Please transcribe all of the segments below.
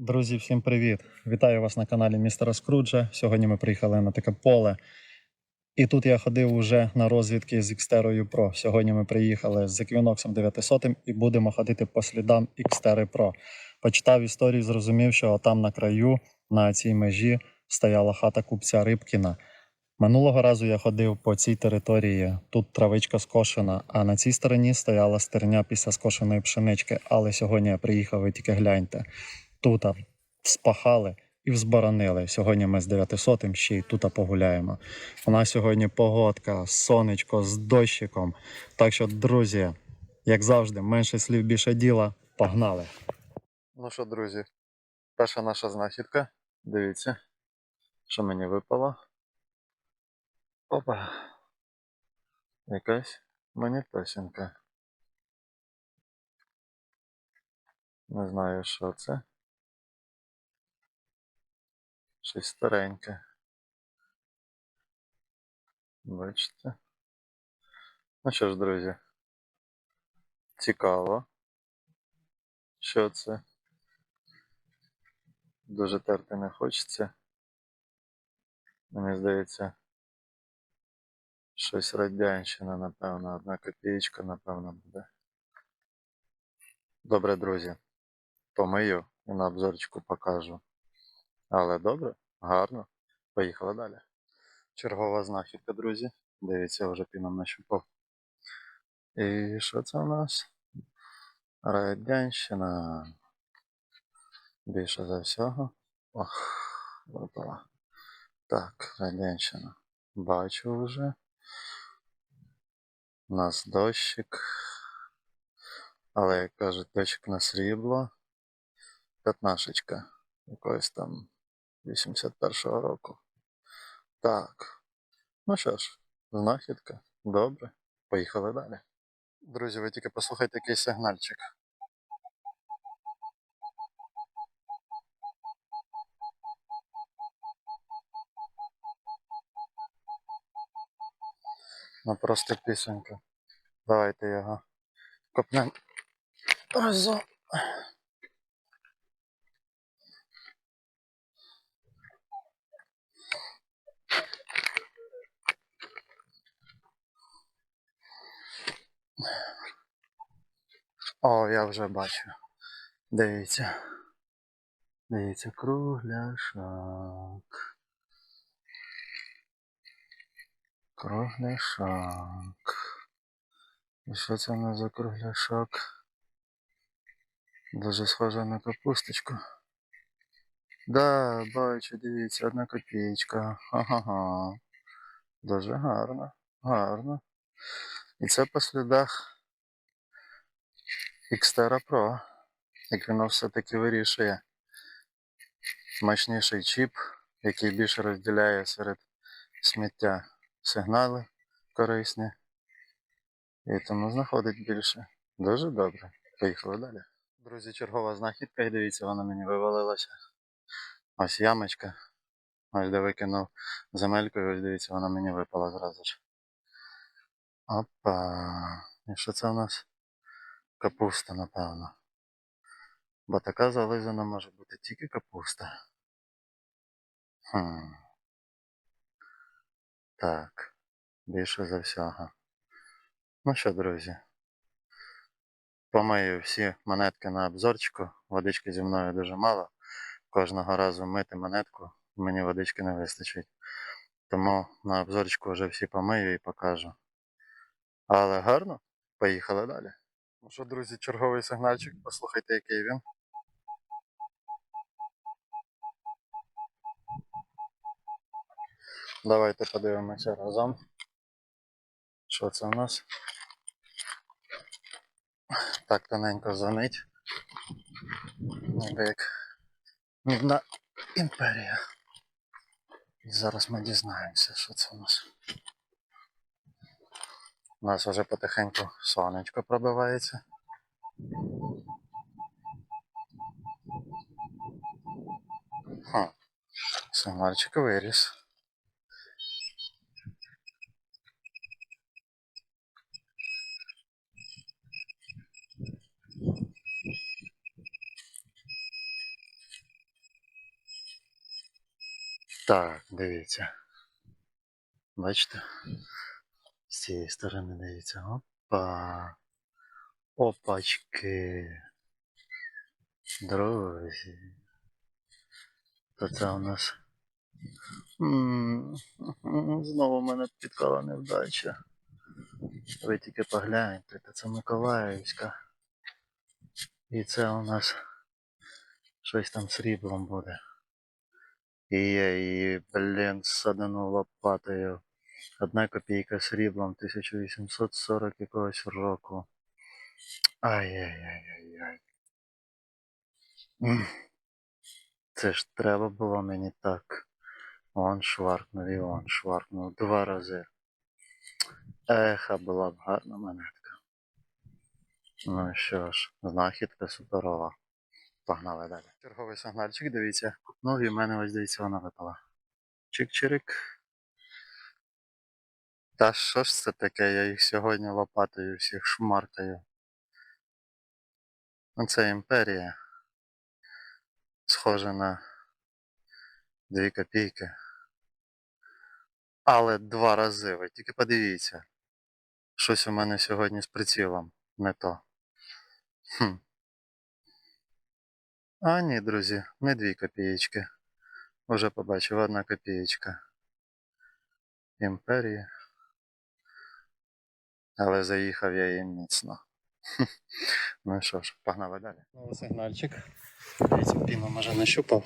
Друзі, всім привіт! Вітаю вас на каналі Містера Скруджа. Сьогодні ми приїхали на таке поле. І тут я ходив уже на розвідки з Xterra Pro. Сьогодні ми приїхали з Equinox 900 і будемо ходити по слідам Xterra Pro. Почитав історію, зрозумів, що там на краю, на цій межі, стояла хата купця Рибкіна. Минулого разу я ходив по цій території. Тут травичка скошена, а на цій стороні стояла стерня після скошеної пшенички. Але сьогодні я приїхав, ви тільки гляньте. Тут спахали і взборонили. Сьогодні ми з 900 ще й тут погуляємо. У нас сьогодні погодка, сонечко з дощиком. Так що, друзі, як завжди, менше слів, більше діла. Погнали! Ну що, друзі, перша наша знахідка. Дивіться, що мені випало. Опа. Якась монетосінка. Не знаю, що це. Щось стареньке. Бачите? Ну що ж, друзі. Цікаво. Що це? Дуже терти не хочеться. Мені здається, щось радянщина, напевно, одна копієчка, напевно, буде. Добре, друзі. Помию і на обзорчику покажу. Але добре, гарно. Поїхали далі. Чергова знахідка, друзі. Дивіться, вже піном нащупав. І що це у нас? Радянщина. Більше за всього. Ох, випала. Так, радянщина. Бачу вже. У нас дощик. Але, як кажуть, дощик на срібло. П'ятнашечка. Якоїсь там 81-го року. Так. Ну що ж, знахідка. Добре. Поїхали далі. Друзі, ви тільки послухайте який сигнальчик. Ну просто пісенька. Давайте його копнемо разом. О, я вже бачу. Дивіться. Дивіться, кругляшок. Кругляшок. І що це у нас за кругляшок? Дуже схоже на капусточку. Да, бачу, дивіться, одна копійка. Ха-ха-ха. Дуже гарно, гарно. І це по слідах Xterra Pro. Як воно все-таки вирішує. Мощніший чіп, який більше розділяє серед сміття сигнали корисні. І тому знаходить більше. Дуже добре. Поїхали далі. Друзі, чергова знахідка, і дивіться, вона мені вивалилася. Ось ямочка. Ось де викинув земельку, і ось дивіться, вона мені випала зразу ж. Опа. І що це у нас? Капуста, напевно. Бо така зализана може бути тільки капуста. Хм. Так. Більше за всього. Ну що, друзі. Помию всі монетки на обзорчику. Водички зі мною дуже мало. Кожного разу мити монетку мені водички не вистачить. Тому на обзорчику вже всі помию і покажу. Але гарно, поїхали далі. Ну що, друзі, черговий сигнальчик, послухайте, який він. Давайте подивимося разом. Що це у нас? Так тоненько звонить. Ніби як Мідна імперія. І зараз ми дізнаємося, що це у нас. У нас вже потихеньку сонечко пробивається. Хм. Сигнальчик виріс. Так, дивіться. Бачите? З цієї сторони дивіться. Опа. Опачки. Друзі. То це у нас. М, Знову мене підкала невдача. Ви тільки погляньте, то це Миколаївська. І це у нас щось там сріблом буде. І я її, блін, садану лопатою. Одна копійка сріблом 1840 якогось року. Ай-яй-яй-яй-яй. Це ж треба було мені так. Он шваркнув і он шваркнув два рази. Еха, була б гарна монетка. Ну що ж, знахідка суперова. Погнали далі. Черговий сигнальчик, дивіться. Ну і в мене ось дивіться, вона випала. Чик-чирик. Та що ж це таке? Я їх сьогодні лопатою всіх шмаркаю. Ну це імперія. Схожа на дві копійки. Але два рази. Ви тільки подивіться. Щось у мене сьогодні з прицілом. Не то. Хм. А ні, друзі, не дві копієчки. Уже побачив одна копієчка. Імперії. Але заїхав я її міцно. Ну що ж, погнали далі. Новий сигнальчик. Дивіться, піну може нащупав.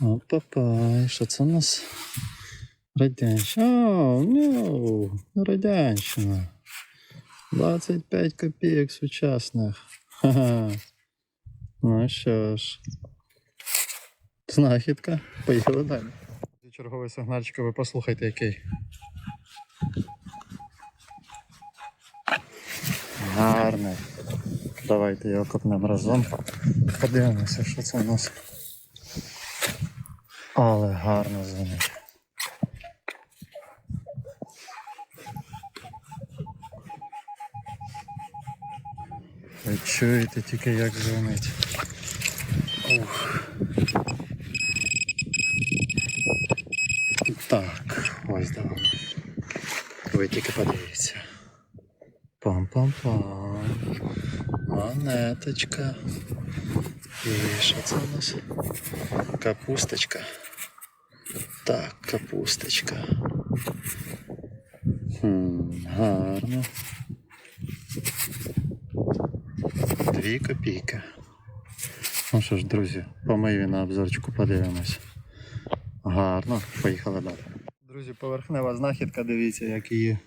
Опа-па, що це у нас? Радянщина. О, ну, радянщина. 25 копійок сучасних. Ха-ха. Ну що ж. Знахідка. Поїхали далі. Черговий сигнальчик, ви послухайте який. Гарний. Давайте його копнемо разом. Подивимося, що це у нас. Але гарно дзвонить. Ви чуєте тільки як дзвонить. Ух. Так, ось да воно. Ви тільки подивіться. Пам-пам-пам. Монеточка. І що це у нас? Капусточка. Так, капусточка. Хм, гарно. Дві копійки. Ну що ж, друзі, помию на обзорчику подивимось. Гарно, поїхали далі. Друзі, поверхнева знахідка, дивіться, як її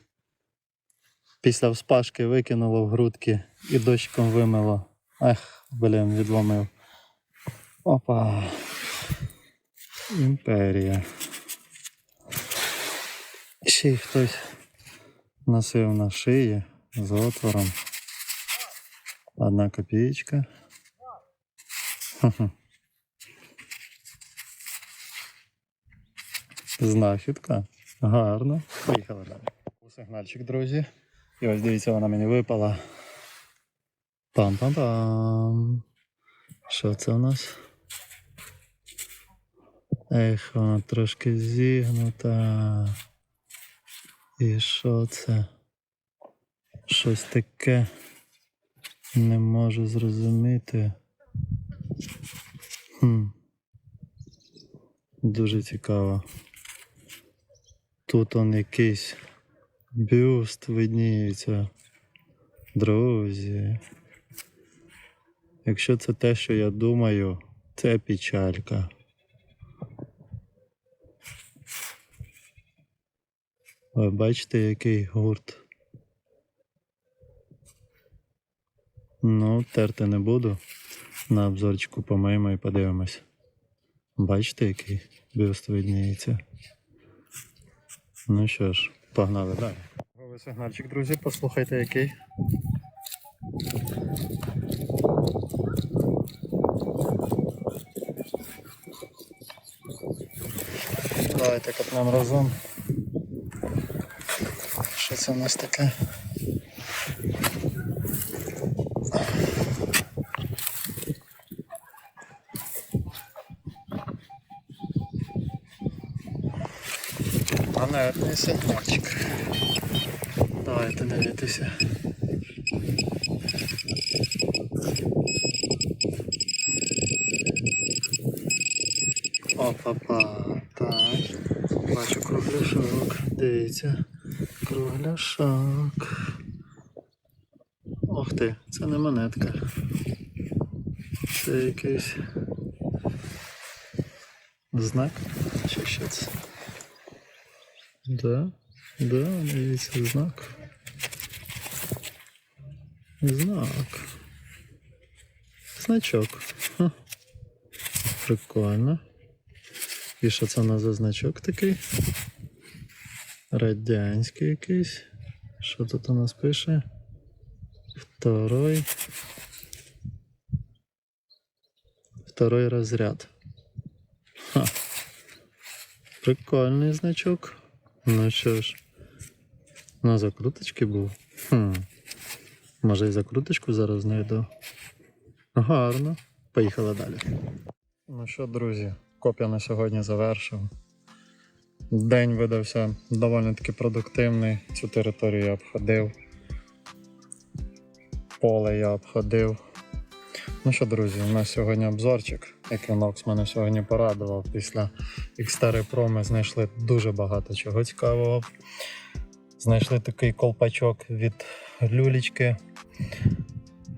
після вспашки викинуло в грудки і дощиком вимило. Ех, блін, відломив. Опа. Імперія. Ще й хтось носив на шиї з отвором. Одна копієчка. Знахідка. Гарно. Поїхали далі. Сигнальчик, друзі. І ось дивіться, вона мені випала. Пам-пам-пам. Що це у нас? Ех, вона трошки зігнута. І що це? Щось таке. Не можу зрозуміти. Хм. Дуже цікаво. Тут он якийсь бюст видніється. Друзі. Якщо це те, що я думаю, це печалька. Ви бачите, який гурт? Ну, терти не буду. На обзорчику помиємо і подивимось. Бачите, який бюст видніється. Ну що ж, погнали далі. Новий сигнальчик, друзі, послухайте який. Давайте копнемо разом. Що це у нас таке? Монетний сигнальчик. Давайте дивитися. Опа-па. Так. Бачу кругляшок. Дивіться. Кругляшок. Ох ти, це не монетка. Це якийсь знак. Чи що це? Да, да, дивіться, знак. Знак. Значок. Ха. Прикольно. І що це у нас за значок такий? Радянський якийсь. Що тут у нас пише? Второй. Второй разряд. Ха. Прикольний значок. Ну що ж. На закруточки був. Хм. Може і закруточку зараз знайду. Гарно. Поїхали далі. Ну що, друзі, копія на сьогодні завершив. День видався доволі таки продуктивний. Цю територію я обходив. Поле я обходив. Ну що, друзі, у нас сьогодні обзорчик. Equinox мене сьогодні порадував. Після Xterra Pro ми знайшли дуже багато чого цікавого. Знайшли такий колпачок від люлічки,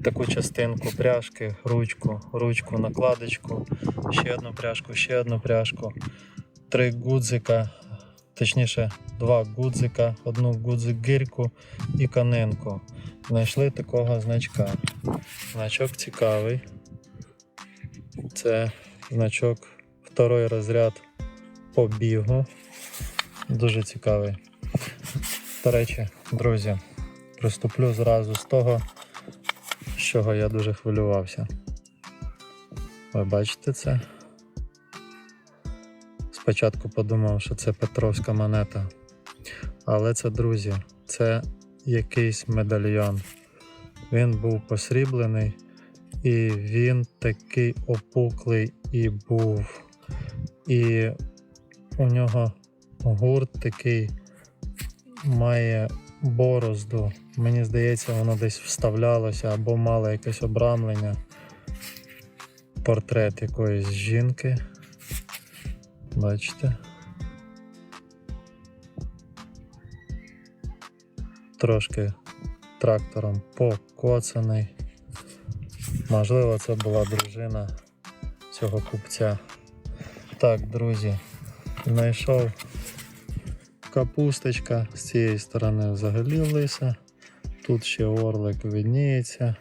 таку частинку пряжки, ручку, ручку, накладочку, ще одну пряжку, ще одну пряжку, три гудзика, точніше, два гудзика, одну гудзик гирьку і канинку. Знайшли такого значка. Значок цікавий. Це значок второй розряд по бігу. Дуже цікавий. До речі, друзі, приступлю зразу з того, з чого я дуже хвилювався. Ви бачите це? Спочатку подумав, що це Петровська монета. Але це, друзі, це якийсь медальйон. Він був посріблений, і він такий опуклий і був. І у нього гурт такий має борозду. Мені здається, воно десь вставлялося або мало якесь обрамлення. Портрет якоїсь жінки. Бачите? Трошки трактором покоцаний. Можливо, це була дружина цього купця. Так, друзі, знайшов капусточка з цієї сторони взагалі лиса. Тут ще орлик видніється.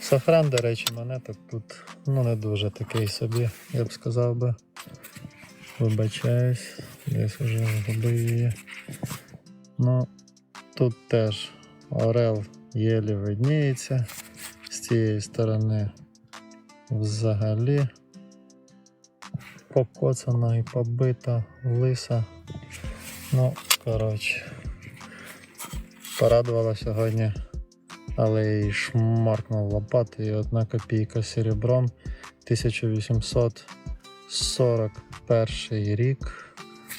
Сафран, до речі, монеток тут ну, не дуже такий собі, я б сказав би. Вибачаюсь, десь вже згубив її. Ну, тут теж орел єлі видніється. Цієї сторони взагалі покоцана і побита лиса. Ну, коротше, порадувала сьогодні, але її шмаркнув лопатою і одна копійка серебром 1841 рік.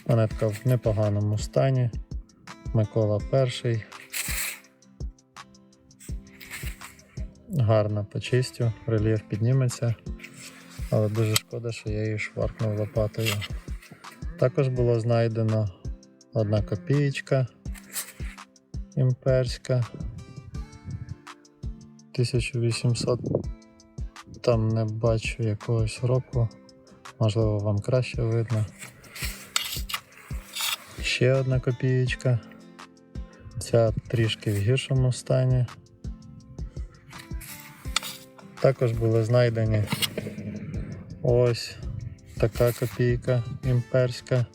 Монетка в непоганому стані. Микола І. Гарно почистю, рельєф підніметься, але дуже шкода, що я її шваркнув лопатою. Також було знайдено одна копієчка імперська 1800 там не бачу якогось року, можливо вам краще видно. Ще одна копієчка. Ця трішки в гіршому стані. Також були знайдені ось така копійка імперська.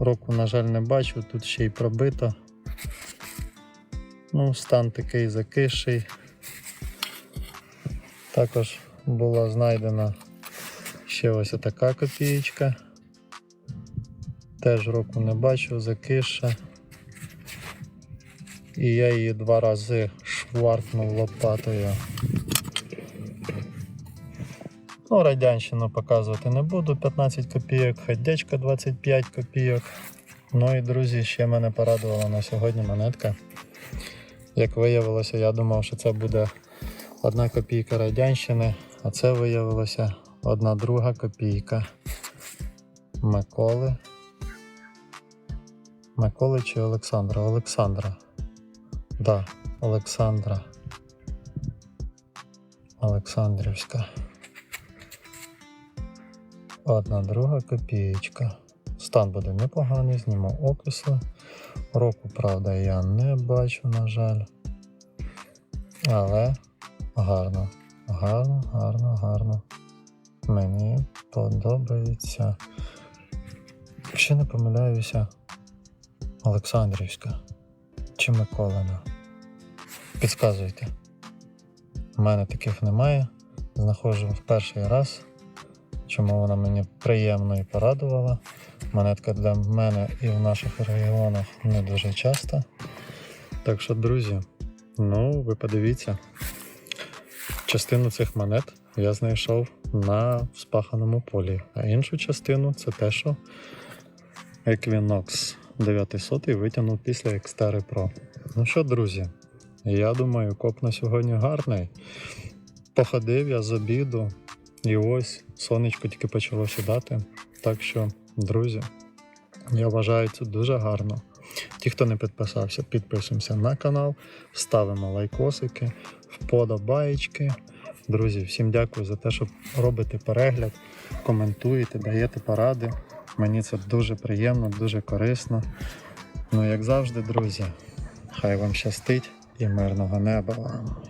Року, на жаль, не бачу, тут ще й пробито. Ну, стан такий закисший. Також була знайдена ще ось така копієчка. Теж року не бачу, закисша. І я її два рази шваркнув лопатою. Ну, радянщину показувати не буду, 15 копійок, ходячка 25 копійок. Ну і друзі, ще мене порадувала на сьогодні монетка. Як виявилося, я думав, що це буде одна копійка Радянщини, а це виявилося одна друга копійка Миколи. Миколи чи Олександра? Олександра. Да, Олександра. Олександрівська. Одна друга копієчка. Стан буде непоганий, зніму описи. Року, правда, я не бачу, на жаль. Але гарно, гарно, гарно, гарно. Мені подобається. Якщо не помиляюся, Олександрівська чи Миколина. Підказуйте. У мене таких немає. Знаходжу в перший раз. Чому вона мені приємно і порадувала. Монетка для мене і в наших регіонах не дуже часто. Так що, друзі, ну ви подивіться. Частину цих монет я знайшов на спаханому полі, а іншу частину це те, що Equinox 900 витягнув після Xterra Pro. Ну що, друзі, я думаю, коп на сьогодні гарний. Походив я з обіду, і ось сонечко тільки почало сідати. Так що, друзі, я вважаю це дуже гарно. Ті, хто не підписався, підписуємося на канал, ставимо лайкосики, вподобаєчки. Друзі, всім дякую за те, що робите перегляд, коментуєте, даєте поради. Мені це дуже приємно, дуже корисно. Ну, як завжди, друзі, хай вам щастить і мирного неба вам.